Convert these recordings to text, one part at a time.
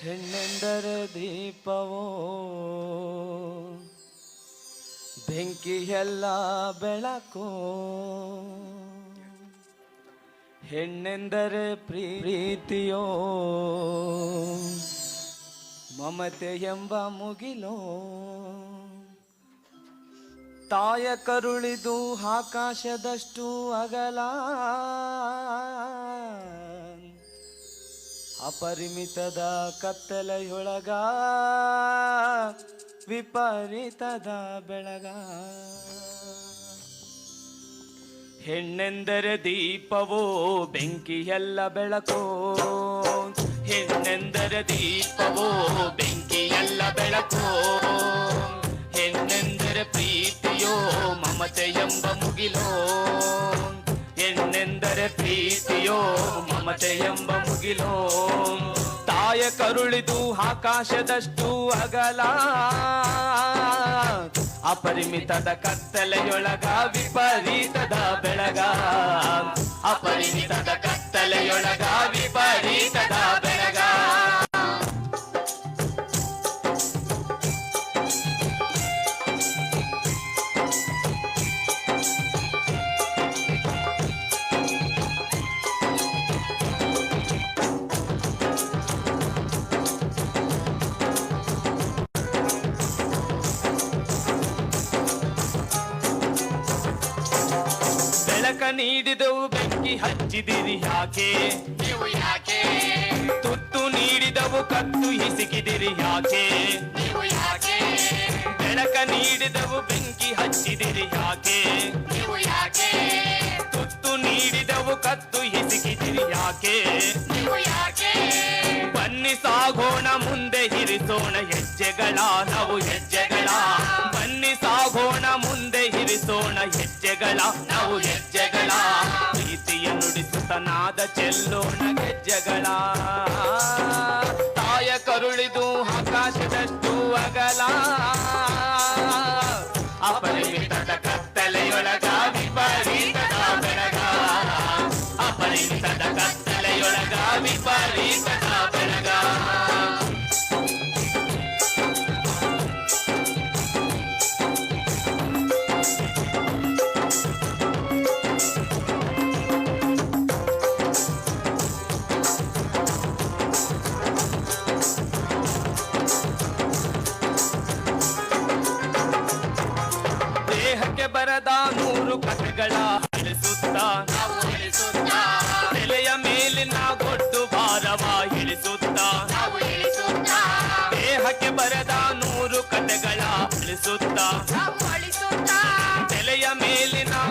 ಹೆಣ್ಣೆಂದರೆ ದೀಪವೋ? ಬೆಂಕಿಯೆಲ್ಲ ಬೆಳಕು? ಹೆಣ್ಣೆಂದರೆ ಪ್ರೀ- ಪ್ರೀತಿಯೋ? ಮಮತೆ ಎಂಬ ಮುಗಿಲೋ? ತಾಯ ಕರುಳಿದು ಆಕಾಶದಷ್ಟು ಅಗಲ? ಅಪರಿಮಿತದ ಕತ್ತಲೆಯೊಳಗ, ವಿಪರೀತದ ಬೆಳಗ. ಹೆಣ್ಣೆಂದರೆ ದೀಪವೋ, ಬೆಂಕಿಯಲ್ಲ ಬೆಳಕೋ. ಹೆಣ್ಣೆಂದರೆ ದೀಪವೋ, ಬೆಂಕಿಯಲ್ಲ ಬೆಳಕೋ. ಹೆಣ್ಣೆಂದರೆ ಪ್ರೀತಿಯೋ ಮಮತೆ ಎಂಬ ಮುಗಿಲೋ. ಹೆಣ್ಣೆಂದರೆ ಪ್ರೀತಿಯೋ ಮಮತೆ ಎಂಬ ಮುಗಿಲೋ. ತಾಯ ಕರುಳಿದು ಆಕಾಶದಷ್ಟು ಅಗಲ. ಅಪರಿಮಿತದ ಕತ್ತಲೆಯೊಳಗ ವಿಪರೀತದ ಬೆಳಗ. ಅಪರಿಮಿತದ ಕತ್ತಲೆಯೊಳಗ ಬೆಳಕ ನೀಡಿದವು ಬೆಂಕಿ ಹಚ್ಚಿದಿರಿ ಯಾಕೆ? ನೀವು ಯಾಕೆ? ತುತ್ತು ನೀಡಿದವು ಕತ್ತು ಹಿಸಿಕಿದಿರಿ ಯಾಕೆ? ನೀವು ಯಾಕೆ? ಬೆಳಕ ನೀಡಿದವು ಬೆಂಕಿ ಹಚ್ಚಿದಿರಿ ಯಾಕೆ? ನೀವು ಯಾಕೆ? ತುತ್ತು ನೀಡಿದವು ಕತ್ತು ಹಿಸಿಕಿದಿರಿ ಯಾಕೆ? ನೀವು ಯಾಕೆ? ಬನ್ನಿ ಸಾಗೋಣ ಮುಂದೆ ಹಿರಿಸೋಣ ಹೆಜ್ಜೆಗಳ ನಾವು ಹೆಜ್ಜೆಗಳ? ಬನ್ನಿ ಸಾಗೋಣ ಮುಂದೆ ಹಿರಿಸೋಣ ಹೆಜ್ಜೆಗಳ, ನಾವು ಹೆಜ್ಜೆಗಳ. ಪ್ರೀತಿಯ ನುಡಿಸುತ್ತನಾದ ಚೆಲ್ಲೋಣ ಹೆಜ್ಜೆಗಳ. ತಾಯ ಕರುಳಿದು ಆಕಾಶದಷ್ಟು ಅಗಲ. ಅಪರಿಮಿತದ ಕತ್ತಲೆಯೊಳಗ ವಿಪರೀತದ ಬೆಳಗ ಅಪರಿಮಿತದ ಕತ್ತಲೆಯೊಳಗ ವಿಪರೀತದ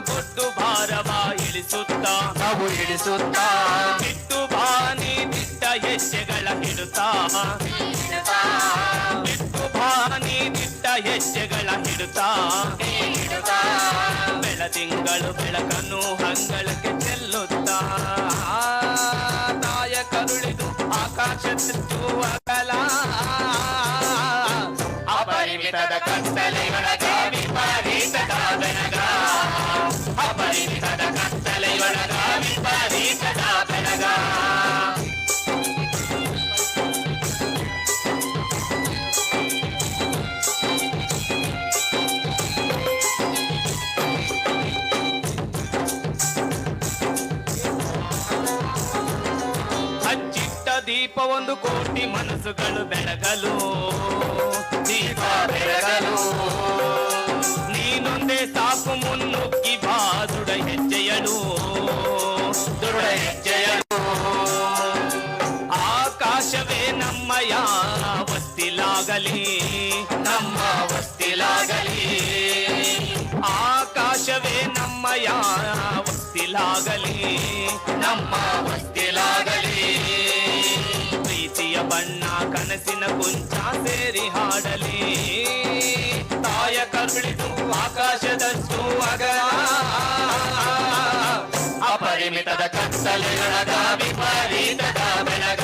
ಗೊಡ್ಡು ಭಾರವ ಇಳಿಸುತ್ತ. ನಾವು ಇಳಿಸುತ್ತ. ಬಿಟ್ಟು ಬಾನಿ ದಿಟ್ಟ ಹೆಜ್ಜೆಗಳ ಹಿಡುತ್ತಾ. ಬಿಟ್ಟು ಬಾನಿ ದಿಟ್ಟ ಹೆಜ್ಜೆಗಳ ಹಿಡುತ್ತಾ. ಬೆಳದಿಂಗಳು ಬೆಳಕನ್ನು ಹಂಗಳಕ್ಕೆ ಚೆಲ್ಲುತ್ತಾ. ತಾಯ ಕರುಳಿದು ಆಕಾಶದಷ್ಟು ಕಲಾ. ಅಪರಿಮಿತದ ಕತ್ತಲೆಯೊಳಗ ಅಪರಿಮಿತದ ಕತ್ತಲೆಯೊಳಗ ವಿಪರೀತದ ಬೆಳಗ ಹಚ್ಚಿಟ್ಟ ದೀಪ ಒಂದು ಕೋಟಿ ಮನಸ್ಸುಗಳು ಬೆಳಗಲು ದೀಪ ಬೆಳಗಲು ನೀನೊಂದೇ ಸಾಕು ನಮ್ಮಯ ವಸ್ತಿಲಾಗಲಿ, ನಮ್ಮ ವಸ್ತಿಲಾಗಲಿ. ಆಕಾಶವೇ ನಮ್ಮಯ ವಸ್ತಿಲಾಗಲಿ, ನಮ್ಮ ವಸ್ತಿಲಾಗಲಿ. ಪ್ರೀತಿಯ ಬಣ್ಣ ಕನಸಿನ ಕುಂಚ ಸೇರಿ ಹಾಡಲಿ. ತಾಯ ಕರುಳಿದು ಆಕಾಶದಷ್ಟು ಅಗಲ. ಅಪರಿಮಿತದ ಕತ್ತಲೆಗಳ ವಿಪರೀತದ ಬೆಳಗ.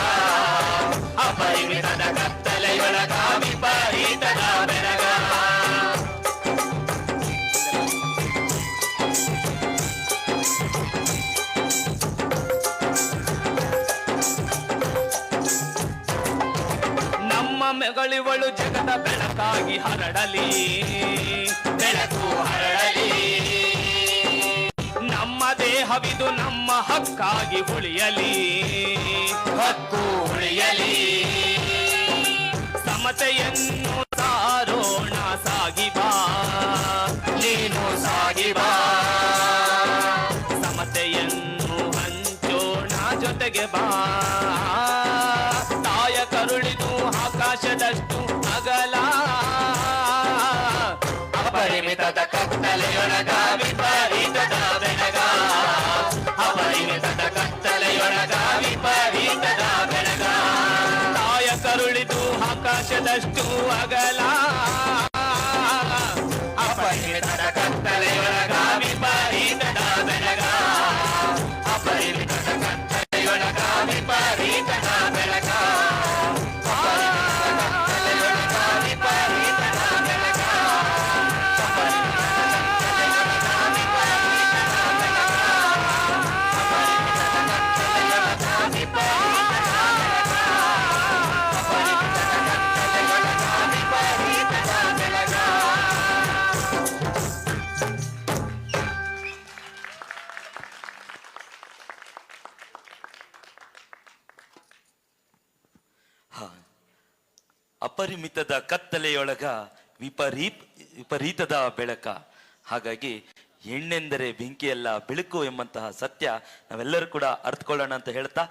ಮಗಳಿವಳು ಜಗದ ಬೆಳಕಾಗಿ ಹರಡಲಿ. ಬೆಳಕು ಹರಡಲಿ. ನಮ್ಮ ದೇಹವಿದು ನಮ್ಮ ಹಕ್ಕಾಗಿ ಉಳಿಯಲಿ. ಹಕ್ಕು ಉಳಿಯಲಿ. ಸಮತೆಯನ್ನು ಕತ್ತಲೆಯೊಳಗ ವಿಪರೀತದ ಬೆಳಗ ಅಪರಿಮಿತದ ಕತ್ತಲೆಯೊಳಗ ವಿಪರೀತದ ಬೆಳಗ ತಾಯ ಕರುಳಿದು ಆಕಾಶದಷ್ಟು ಅಗಲ. ಅಪರಿಮಿತದ ಕತ್ತಲೆಯೊಳಗ ವಿಪರೀತ್ ವಿಪರೀತದ ಬೆಳಕ. ಹಾಗಾಗಿ ಹೆಣ್ಣೆಂದರೆ ಬೆಂಕಿಯಲ್ಲ, ಬೆಳಕು ಎಂಬಂತಹ ಸತ್ಯ ನಾವೆಲ್ಲರೂ ಕೂಡ ಅರ್ಥಕೊಳ್ಳೋಣ ಅಂತ ಹೇಳ್ತಾ